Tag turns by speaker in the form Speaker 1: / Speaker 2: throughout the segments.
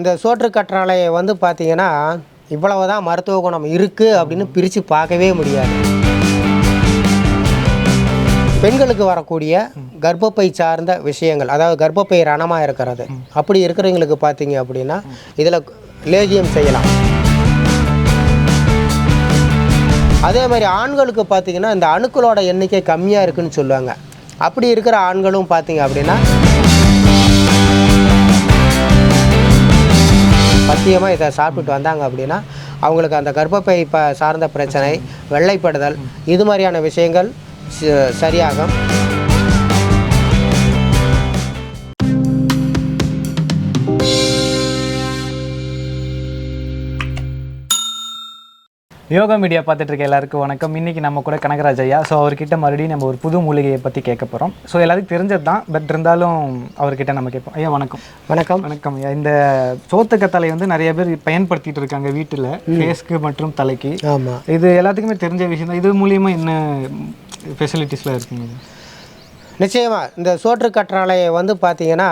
Speaker 1: இந்த சோற்று கற்றாழையை வந்து பார்த்தீங்கன்னா இவ்வளவு தான் மருத்துவ குணம் இருக்குது அப்படின்னு பிரித்து பார்க்கவே முடியாது. பெண்களுக்கு வரக்கூடிய கர்ப்பப்பை சார்ந்த விஷயங்கள் அதாவது கர்ப்பப்பை ரணமாக இருக்கிறது. அப்படி இருக்கிறவங்களுக்கு பார்த்தீங்க அப்படின்னா இதில் லேகியம் செய்யலாம். அதே மாதிரி ஆண்களுக்கு பார்த்தீங்கன்னா இந்த அணுக்களோட எண்ணிக்கை கம்மியாக இருக்குன்னு சொல்லுவாங்க. அப்படி இருக்கிற ஆண்களும் பார்த்தீங்க அப்படின்னா பத்தியமாக இதை சாப்பிட்டுட்டு வந்தாங்க அப்படின்னா அவங்களுக்கு அந்த கர்ப்பப்பை சார்ந்த பிரச்சனை வெள்ளைப்படுதல் இது மாதிரியான விஷயங்கள் ச- சரியாகும்.
Speaker 2: யோகா மீடியா பார்த்துட்டு இருக்க எல்லாருக்கும் வணக்கம். இன்னைக்கு நம்ம கூட கனகராஜ் ஐயா. ஸோ அவர்கிட்ட மறுபடியும் நம்ம ஒரு புது மூலிகையை பற்றி கேட்க போகிறோம் ஸோ எல்லாத்துக்கும் தெரிஞ்சது தான் பட் இருந்தாலும் அவர்கிட்ட நம்ம கேட்போம். ஐயா வணக்கம்.
Speaker 1: வணக்கம்.
Speaker 2: வணக்கம் ஐயா. இந்த சோத்துக்கத்தலை வந்து நிறைய பேர் பயன்படுத்திட்டு இருக்காங்க வீட்டில். ஃபேஸ்க்கு மற்றும் தலைக்கு.
Speaker 1: ஆமாம்
Speaker 2: இது எல்லாத்துக்குமே தெரிஞ்ச விஷயம் தான். இது மூலியமாக என்ன ஃபெசிலிட்டிஸ்லாம் இருக்குங்க
Speaker 1: நிச்சயமாக இந்த சோற்று கற்றாழையை வந்து பார்த்தீங்கன்னா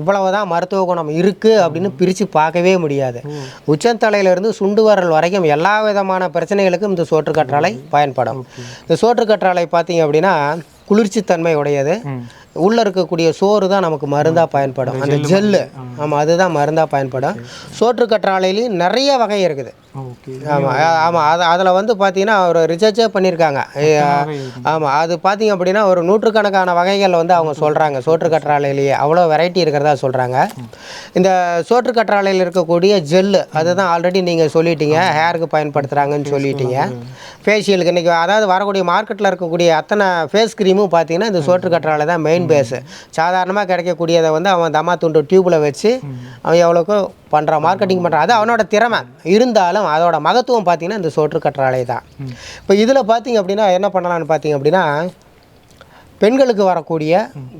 Speaker 1: இவ்வளவு தான் மருத்துவ குணம் இருக்குது அப்படின்னு பிரித்து பார்க்கவே முடியாது. உச்சந்தலையிலிருந்து சுண்டு வரல் வரைக்கும் எல்லா விதமான பிரச்சனைகளுக்கும் இந்த சோற்று கற்றாழை பயன்படும். இந்த சோற்று கற்றாழை பார்த்தீங்க அப்படின்னா குளிர்ச்சித்தன்மை உடையது. உள்ளே இருக்கக்கூடிய சோறு தான் நமக்கு மருந்தாக பயன்படும். அந்த ஜெல்லு ஆமாம் அதுதான் மருந்தாக பயன்படும். சோற்று கற்றாழையிலையும் நிறைய வகை இருக்குது. ஆமாம் ஆமாம் அது அதில் வந்து பார்த்தீங்கன்னா ஒரு ரிசர்ச்சே பண்ணியிருக்காங்க. ஆமாம் அது பார்த்தீங்க அப்படின்னா ஒரு நூற்றுக்கணக்கான வகைகள் வந்து அவங்க சொல்கிறாங்க சோற்று கற்றாழையிலேயே அவ்வளோ வெரைட்டி இருக்கிறதா சொல்கிறாங்க இந்த சோற்று கற்றாழையில் இருக்கக்கூடிய ஜெல்லு அதுதான் ஆல்ரெடி நீங்கள் சொல்லிட்டீங்க. ஹேருக்கு பயன்படுத்துகிறாங்கன்னு சொல்லிட்டீங்க. ஃபேஷியலுக்கு இன்றைக்கி அதாவது வரக்கூடிய மார்க்கெட்டில் இருக்கக்கூடிய அத்தனை ஃபேஸ் க்ரீமும் பார்த்தீங்கன்னா இந்த சோற்று கற்றாழை தான் மெயின் பேஸு சாதாரணமாக கிடைக்கக்கூடியதை வந்து அவன் தம்மா துண்டு டியூப்பில் வச்சு வச்சு அவன் எவ்வளோக்கோ பண்ணுறான் மார்க்கெட்டிங் பண்ணுறான் அது அவனோட திறமை. இருந்தாலும் அதோட மகத்துவம் பார்த்தீங்கன்னா இந்த சோற்று கற்றாழை தான். இப்போ இதில் பார்த்தீங்க அப்படின்னா என்ன பண்ணலாம்னு பார்த்தீங்க அப்படின்னா பெண்களுக்கு வரக்கூடிய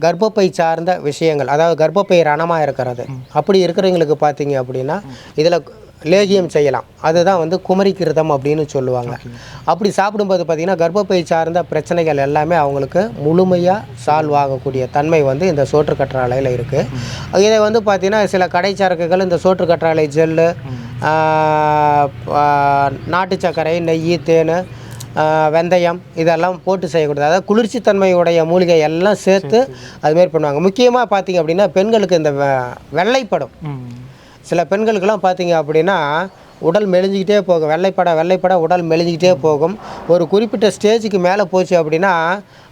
Speaker 1: கர்ப்பப்பை சார்ந்த விஷயங்கள் அதாவது கர்ப்பப்பை ரணமாக இருக்கிறது. அப்படி இருக்கிறவங்களுக்கு பார்த்தீங்க அப்படின்னா இதில் லேகியம் செய்யலாம். அதுதான் வந்து குமரி கிருதம் அப்படின்னு சொல்லுவாங்க. அப்படி சாப்பிடும்போது பார்த்திங்கன்னா கர்ப்பப்பை சார்ந்த பிரச்சனைகள் எல்லாமே அவங்களுக்கு முழுமையாக சால்வ் ஆகக்கூடிய தன்மை வந்து இந்த சோற்று கற்றாழையில் இருக்குது இதை வந்து பார்த்திங்கன்னா சில கடைச்சாரக்குகள் இந்த சோற்று கற்றாழை ஜெல்லு நாட்டு சர்க்கரை நெய் தேன் வெந்தயம் இதெல்லாம் போட்டு செய்யக்கூடாது. அதாவது குளிர்ச்சித்தன்மையுடைய மூலிகை எல்லாம் சேர்த்து அதுமாரி பண்ணுவாங்க. முக்கியமாக பார்த்தீங்க அப்படின்னா பெண்களுக்கு இந்த வெ- வெள்ளைப்படம். சில பெண்களுக்கெல்லாம் பார்த்தீங்க அப்படின்னா உடல் மெலிஞ்சிக்கிட்டே போகும். வெள்ளைப்பட வெள்ளைப்பட உடல் மெலிஞ்சிக்கிட்டே போகும். ஒரு குறிப்பிட்ட ஸ்டேஜுக்கு மேலே போச்சு அப்படின்னா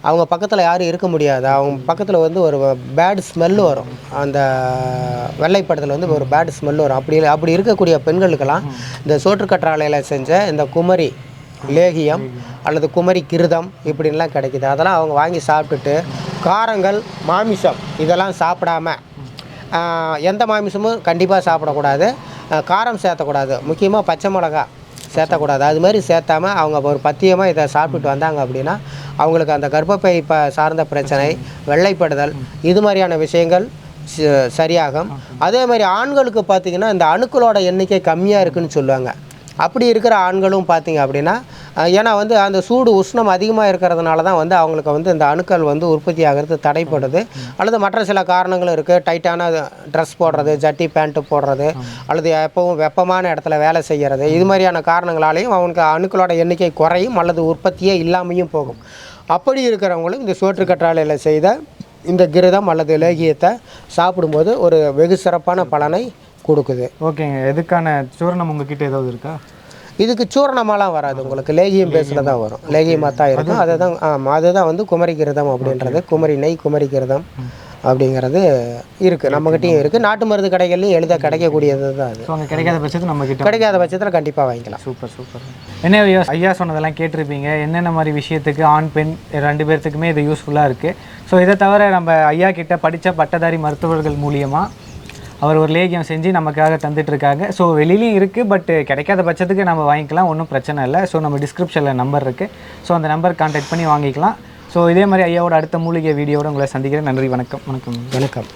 Speaker 1: அவங்க பக்கத்தில் யாரும் இருக்க முடியாது. அவங்க பக்கத்தில் வந்து ஒரு பேட் ஸ்மெல் வரும். அந்த வெள்ளைப்படத்தில் வந்து ஒரு பேட் ஸ்மெல் வரும். அப்படி அப்படி இருக்கக்கூடிய பெண்களுக்கெல்லாம் இந்த சோற்றுக்கற்றாழையில் செஞ்ச இந்த குமரி லேகியம் அல்லது குமரி கிருதம் இப்படின்லாம் கிடைக்குது. அதெல்லாம் அவங்க வாங்கி சாப்பிட்டுட்டு காரங்கள் மாமிசம் இதெல்லாம் சாப்பிடாம எந்த மாமிசமும் கண்டிப்பாக சாப்பிடக்கூடாது. காரம் சேர்த்தக்கூடாது. முக்கியமாக பச்சை மிளகா சேர்த்தக்கூடாது. அது மாதிரி சேர்த்தாம அவங்க ஒரு பத்தியமாக இதை சாப்பிட்டுட்டு வந்தாங்க அப்படின்னா அவங்களுக்கு அந்த கர்ப்பப்பை இப்போ சார்ந்த பிரச்சனை வெள்ளைப்படுதல் இது மாதிரியான விஷயங்கள் ச- சரியாகும். அதே மாதிரி ஆண்களுக்கு பார்த்திங்கன்னா இந்த அணுக்களோட எண்ணிக்கை கம்மியாக இருக்குன்னு சொல்லுவாங்க. அப்படி இருக்கிற ஆண்களும் பார்த்தீங்க அப்படின்னா ஏன்னா வந்து அந்த சூடு உஷ்ணம் அதிகமாக இருக்கிறதுனால தான் வந்து அவங்களுக்கு வந்து இந்த அணுக்கள் வந்து உற்பத்தி ஆகிறது தடைப்படுது. அல்லது மற்ற சில காரணங்களும் இருக்குது டைட்டான ட்ரெஸ் போடுறது ஜட்டி பேண்ட்டு போடுறது அல்லது எப்பவும் வெப்பமான இடத்துல வேலை செய்கிறது இது மாதிரியான காரணங்களாலேயும் அவனுக்கு அணுக்களோட எண்ணிக்கை குறையும் அல்லது உற்பத்தியே இல்லாமையும் போகும். அப்படி இருக்கிறவங்களும் இந்த சோற்று கற்றாழையில் செய்த இந்த கிருதம் அல்லது லேகியத்தை சாப்பிடும்போது ஒரு வெகு சிறப்பான பலனை கொடுக்குது.
Speaker 2: ஓகேங்க. எதுக்கான சூரணம் உங்ககிட்ட ஏதாவது இருக்கா?
Speaker 1: இதுக்கு சூரணமாலாம் வராது உங்களுக்கு. லேகியம் பேஸில் தான் வரும். லேகியமாக தான் இருக்கும். அதுதான் ஆமாம் அதுதான் வந்து குமரி கிருதம் அப்படின்றது குமரி நெய் குமரி கிருதம் அப்படிங்கிறது இருக்குது நம்மகிட்டயும் இருக்குது நாட்டு மருந்து கடைகள்லையும் எளிதாக கிடைக்கக்கூடியது தான் அது
Speaker 2: அங்கே கிடைக்காத பட்சத்தில் நம்ம கிட்ட
Speaker 1: கிடைக்காத பட்சத்தில் கண்டிப்பாக வாங்கிக்கலாம்.
Speaker 2: Super super. என்ன ஐயா சொன்னதெல்லாம் கேட்டிருப்பீங்க. என்னென்ன மாதிரி விஷயத்துக்கு ஆண் பெண் ரெண்டு பேர்த்துக்குமே இது யூஸ்ஃபுல்லாக இருக்குது ஸோ இதை தவிர நம்ம ஐயா கிட்ட படித்த பட்டதாரி மருத்துவர்கள் மூலியமாக அவர் ஒரு லேகியம் செஞ்சு நமக்காக தந்துட்டு இருக்காங்க ஸோ வெளியிலையும் இருக்குது பட் கிடைக்காத பட்சத்துக்கு நம்ம வாங்கிக்கலாம் ஒன்றும் பிரச்சனை இல்லை. ஸோ நம்ம டிஸ்கிரிப்ஷனில் நம்பர் இருக்குது ஸோ அந்த நம்பர் கான்டாக்ட் பண்ணி வாங்கிக்கலாம். ஸோ இதே மாதிரி ஐயாவோட அடுத்த மூலிகை வீடியோட உங்களை சந்திக்கிறேன். நன்றி வணக்கம். வணக்கம்.
Speaker 1: வணக்கம்.